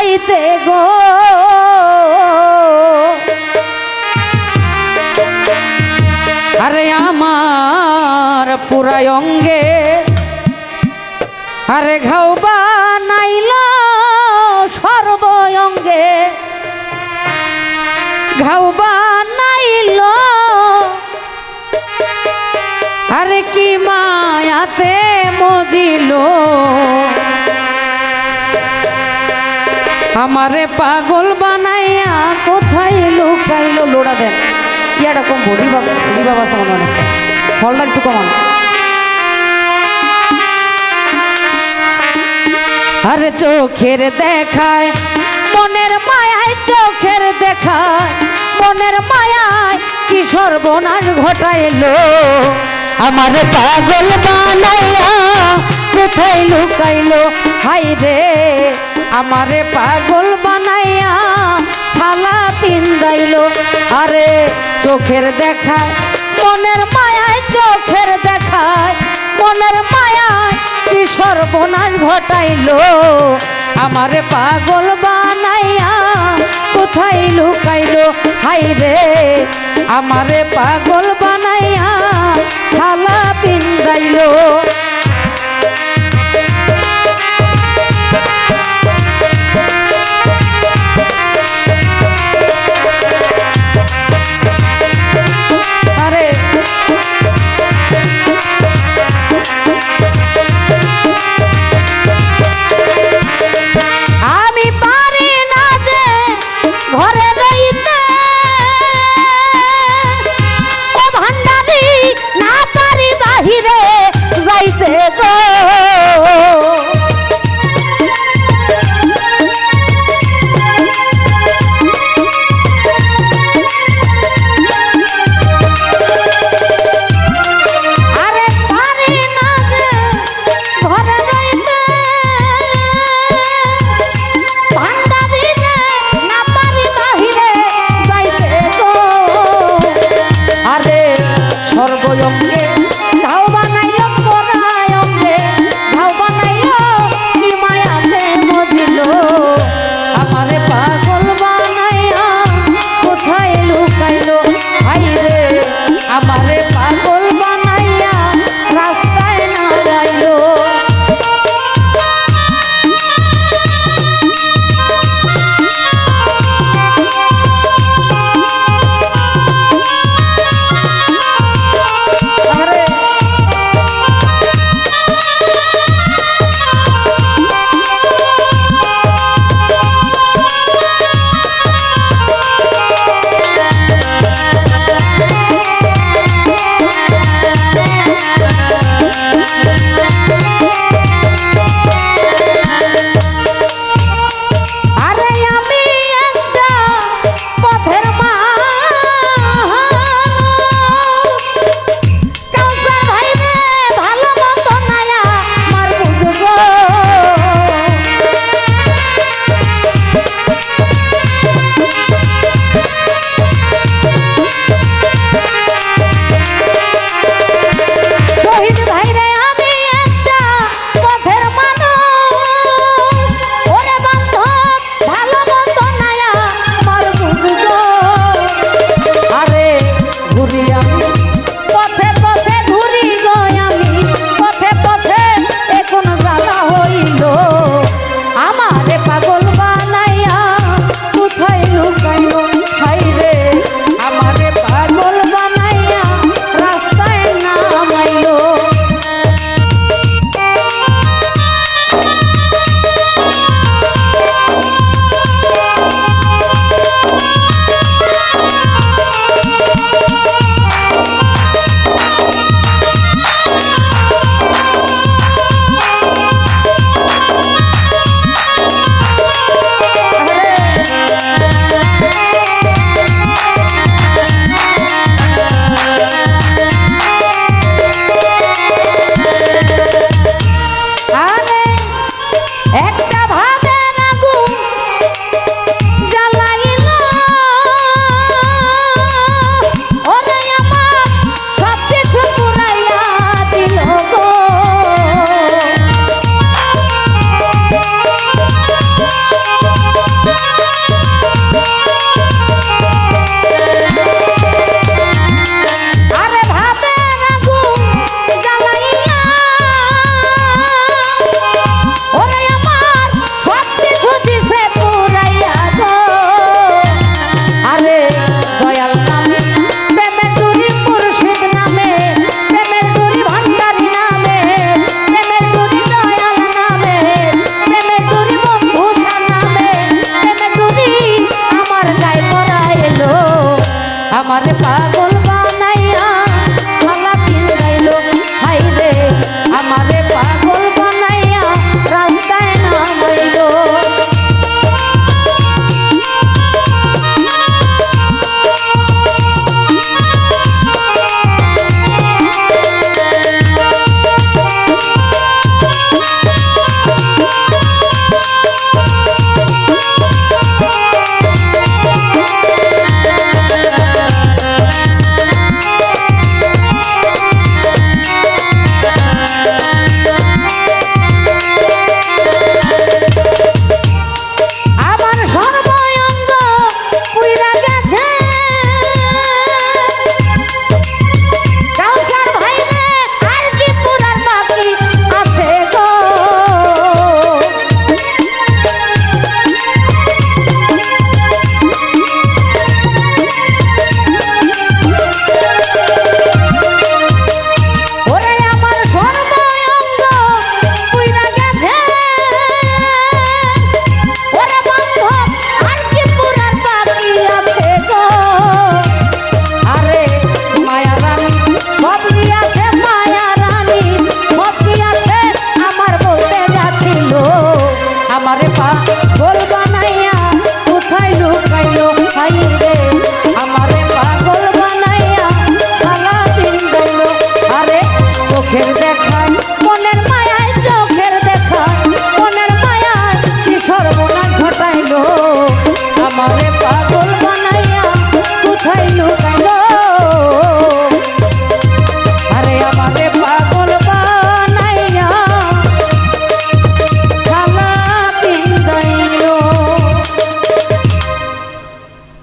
যাইতে গো। আরে আমার পুরাই অঙ্গে, আরে ঘাও বানাইল সর্বঙ্গে ঘাও বানাইল, আরে কি মায়াতে মজিল। আমারে পাগল বানাইয়া কোথায় লুকাইলো? লোড়া দেন। ইয়াটা কম বাবা? বলি বাবা সামনে অনেকটা ফলটা একটু কমান। আরে চোখের দেখায়, মনের মায়ায় চোখের দেখায়, মনের মায়ায় কি সর্বনাশ ঘটাইলো? আমার পাগল বানাইয়া কোথায় লুকাইলো? হাই রে আমারে পাগল বানাইয়া সালা পিন্দাইলো আরে চোখের দেখায়, মনের মায়ায় চোখের দেখায়, মনের মায়ায় কি সর্বনাশ ঘটাইলো। আমারে পাগল বানাইয়া কোথায় লুকাইলো? হাই রে, আমারে পাগল বানাইয়া সালা পিন্দাইলো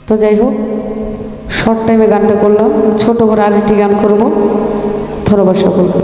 তো যাই হোক শর্ট টাইমে গানটা করলাম ছোট করে আরেকটি গান করব। ধন্যবাদ সকলকে।